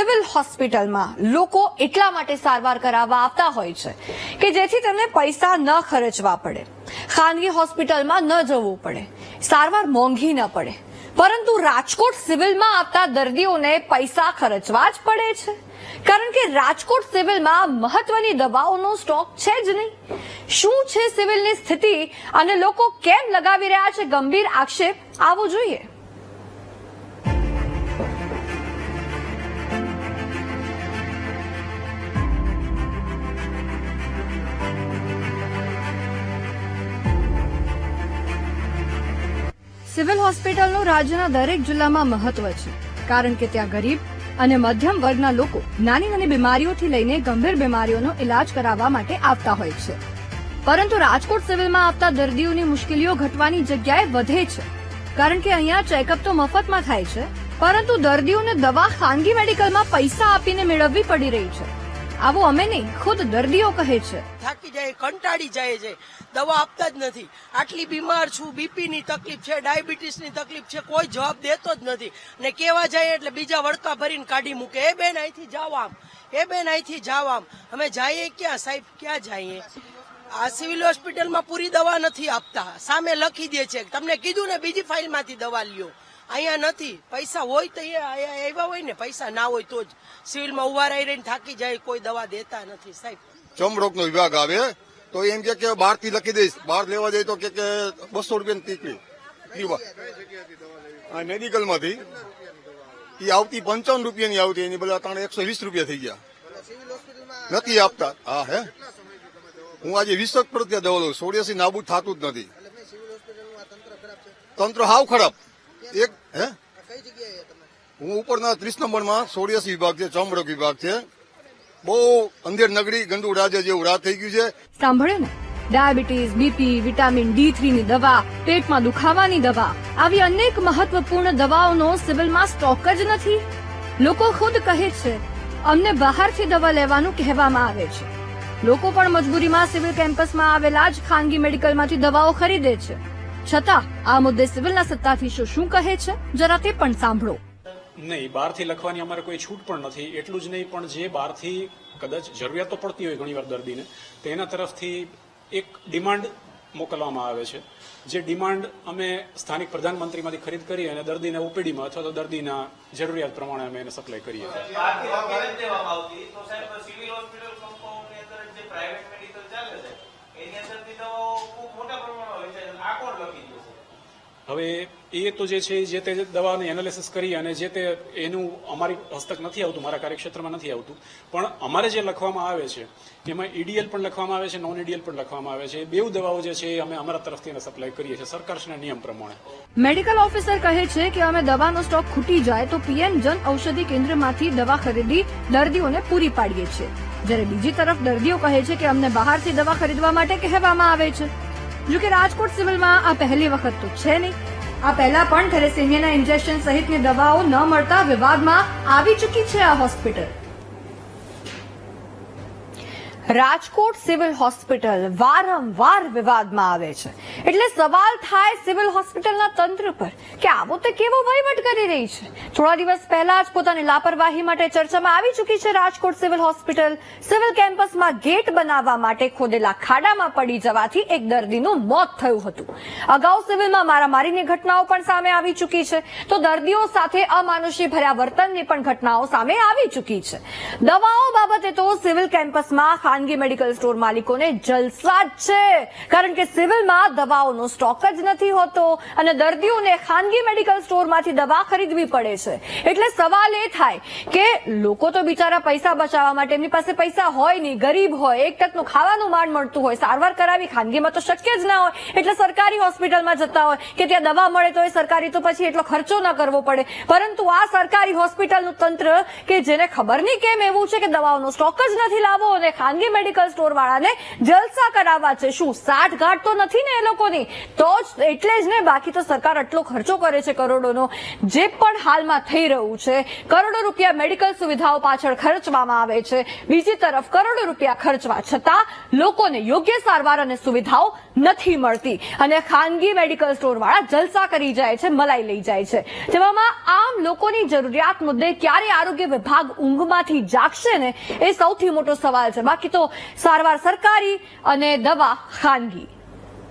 Civil હોસ્પિટલમાં લોકો એટલા માટે સારવાર કરાવવા આવતા હોય છે કે જેથી તેમને પૈસા ન ખર્ચવા પડે. ખાનગી હોસ્પિટલમાં ન જવું પડે. સારવાર મોંઘી ન પડે. પરંતુ રાજકોટ સિવિલમાં આવતા દર્દીઓને પૈસા ખર્ચવા જ પડે છે. કારણ કે રાજકોટ સિવિલમાં મહત્વની દવાઓનો સ્ટોક છે જ નહીં. શું છે સિવિલની સ્થિતિ અને લોકો કેમ લગાવી રહ્યા છે ગંભીર આક્ષેપ? આવો જોઈએ. સિવિલ હોસ્પિટલનું રાજ્યના દરેક જિલ્લામાં મહત્વ છે. કારણ કે ત્યાં ગરીબ અને મધ્યમ વર્ગના લોકો નાની નાની બીમારીઓથી લઈને ગંભીર બીમારીઓનો ઇલાજ કરાવવા માટે આવતા હોય છે. પરંતુ રાજકોટ સિવિલમાં આવતા દર્દીઓની મુશ્કેલીઓ ઘટવાની જગ્યાએ વધે છે. કારણ કે અહીંયા ચેકઅપ તો મફતમાં થાય છે, પરંતુ દર્દીઓને દવા ખાનગી મેડિકલમાં પૈસા આપીને મેળવવી પડી રહી છે. આવું અમે નહીં, ખુદ દર્દીઓ કહે છે. થાકી જાય, કંટાળી જાય છે. દવા આપતા જ નથી. આટલી બીમાર છું બીપી ની તકલીફ છે ડાયાબિટીસની તકલીફ છે, કોઈ જવાબ દેતો જ નથી. ને કેવા જાય એટલે બીજા વડકા ભરીને કાઢી મૂકે. એ બેન, અહીંથી જાઓ આમ. એ બેન, અહીંથી જાઓ આમ. અમે જઈએ ક્યાં, સાહેબ? ક્યાં જઈએ? આ સિવિલ હોસ્પિટલમાં પૂરી દવા નથી આપતા. સામે લખી દે છે. તમને કીધું ને, બીજી ફાઇલમાંથી દવા લ્યો. અહીંયા નથી. પૈસા હોય તો એ અહીંયા આવ્યા હોય ને, પૈસા ના હોય તો જ સિવિલમાં ઊભા રહી રહીને થાકી જાય, કોઈ દવા દેતા નથી, સાહેબ. ચમરોગનો વિભાગ આવે, તો એમ કે બારથી લખી દઈશ. બહાર લેવા જાય તો કે બસો રૂપિયાની ટીકડી. પીવા આ મેડિકલમાંથી એ આવતી પંચાવન રૂપિયાની આવતી, એની બધા ત્રણ એકસો વીસ રૂપિયા થઈ ગયા. નથી આપતા. હા, હે? હું આજે વીસ જ પ્રત્યે દવા લઉં સોળિયાસી નાબૂદ થતું જ નથી. તંત્ર હાવ ખરાબ. એક, હે? હું ઉપરના ત્રીસ નંબરમાં સોડિયાસી વિભાગ છે ચમરોગ વિભાગ છે. બહુ અંધેર નગરી ગંદુ રાજ્ય જેવું રાત થઈ ગયું છે. સાંભળ્યું ને. Diabetes, BP, vitamin D three ની દવા, પેટમાં દુખાવાની દવા, આવી અનેક મહત્વપૂર્ણ દવાઓનો સિવિલમાં સ્ટોક જ નથી. લોકો ખુદ કહે છે, અમને બહારથી દવા લેવાનું કહેવામાં આવે છે. લોકો પણ મજબૂરીમાં સિવિલ કેમ્પસમાં આવેલા જ ખાનગી મેડિકલમાંથી દવાઓ ખરીદે છે. છતાં આ મુદ્દે સિવિલના સત્તાધીશો શું કહે છે? જરા તે પણ સાંભળો. નહીં બહારથી લખવાની અમારે કોઈ છૂટ પણ નથી. એટલું જ નહીં પણ જે બહારથી કદાચ જરૂરિયાતો પડતી હોય ઘણીવાર દર્દીને તેના તરફથી એક ડિમાન્ડ મોકલવામાં આવે છે. જે ડિમાન્ડ અમે સ્થાનિક પ્રધાનમંત્રીમાંથી ખરીદ કરી અને દર્દીને ઓપીડીમાં અથવા તો દર્દીના જરૂરિયાત પ્રમાણે અમે એને સપ્લાય કરીએ છીએ. હવે એ તો જે છે, જે તે દવાની એનાલિસિસ કરી અને જે તે એનું અમારી હસ્તક નથી આવતું, મારા કાર્યક્ષેત્રમાં નથી આવતું, પણ અમારે જે લખવામાં આવે છે, એમાં ઈડીએલ પણ લખવામાં આવે છે નોન ઈડીએલ પણ લખવામાં આવે છે. બેઉ દવાઓ જે છે એ અમે અમારા તરફથી એને સપ્લાય કરીએ છીએ, સરકારશ્રીના નિયમ પ્રમાણે. મેડિકલ ઓફિસર કહે છે કે અમે દવાનો સ્ટોક ખૂટી જાય તો પીએમ જન ઔષધિ કેન્દ્રમાંથી દવા ખરીદી દર્દીઓને પૂરી પાડીએ છીએ. જ્યારે બીજી તરફ દર્દીઓ કહે છે કે અમને બહારથી દવા ખરીદવા માટે કહેવામાં આવે છે. જો કે રાજકોટ સિવિલમાં આ પહેલી વખત તો છે નહીં. આ પહેલા પણ થેલેસેમિયાના ઇન્જેક્શન સહિતની દવાઓ ન મળતા વિવાદમાં આવી ચૂકી છે આ હોસ્પિટલ. રાજકોટ સિવિલ હોસ્પિટલ વારંવાર વિવાદમાં આવે છે. એટલે સવાલ થાય સિવિલ હોસ્પિટલના તંત્ર પર કે આવો તે કેવો વહીવટ કરી રહી છે? થોડા દિવસ પહેલા જ પોતાની લાપરવાહી માટે ચર્ચામાં આવી ચૂકી છે રાજકોટ સિવિલ હોસ્પિટલ. સિવિલ કેમ્પસમાં ગેટ બનાવવા માટે ખોદેલા ખાડામાં પડી જવાથી એક દર્દીનું મોત થયું હતું. અગાઉ સિવિલમાં મારામારીની ઘટનાઓ પણ સામે આવી ચૂકી છે. તો દર્દીઓ સાથે અમાનુષી ભર્યા વર્તનની પણ ઘટનાઓ સામે આવી ચૂકી છે. દવાઓ બાબતે તો સિવિલ કેમ્પસમાં ખાનગી મેડિકલ સ્ટોર માલિકોને જલસા જ છે. કારણ કે સિવિલમાં દવાઓનો સ્ટોક જ નથી હોતો અને દર્દીઓને ખાનગી મેડિકલ સ્ટોરમાંથી દવા ખરીદવી પડે છે. એટલે સવાલ એ થાય કે લોકો તો બિચારા પૈસા બચાવવા માટે એમની પાસે પૈસા હોય નહીં, ગરીબ હોય, એક ટકનું ખાવાનું માંડ મળતું હોય, સારવાર કરાવી ખાનગીમાં તો શક્ય જ ના હોય. એટલે સરકારી હોસ્પિટલમાં જતા હોય કે ત્યાં દવા મળે તો એ સરકારી તો પછી એટલો ખર્ચો ન કરવો પડે. પરંતુ આ સરકારી હોસ્પિટલનું તંત્ર કે જેને ખબર નહીં કેમ એવું છે કે દવાઓનો સ્ટોક જ નથી લાવો અને ખાનગી મેડિકલ સ્ટોર વાળાને જલસા કરાવવા છે. શું સાઠ ગાંઠ તો નથી ને એ લોકોની? તો જ એટલે જ ને બાકી તો સરકાર આટલો ખર્ચો કરે છે કરોડોનો. જે પણ હાલમાં થઈ રહ્યું છે, કરોડો રૂપિયા મેડિકલ સુવિધાઓ પાછળ ખર્ચવામાં આવે છે. બીજી તરફ કરોડો રૂપિયા ખર્ચવા છતાં લોકોને યોગ્ય સારવાર અને સુવિધાઓ નથી મળતી. અને ખાનગી મેડિકલ સ્ટોર વાળા જલસા કરી જાય છે, મલાઈ લઈ જાય છે. તેવામાં આમ લોકોની જરૂરિયાત મુદ્દે ક્યારે આરોગ્ય વિભાગ ઊંઘમાંથી જાગશે ને એ સૌથી મોટો સવાલ છે. બાકી તો સારવાર સરકારી અને દવા ખાનગી.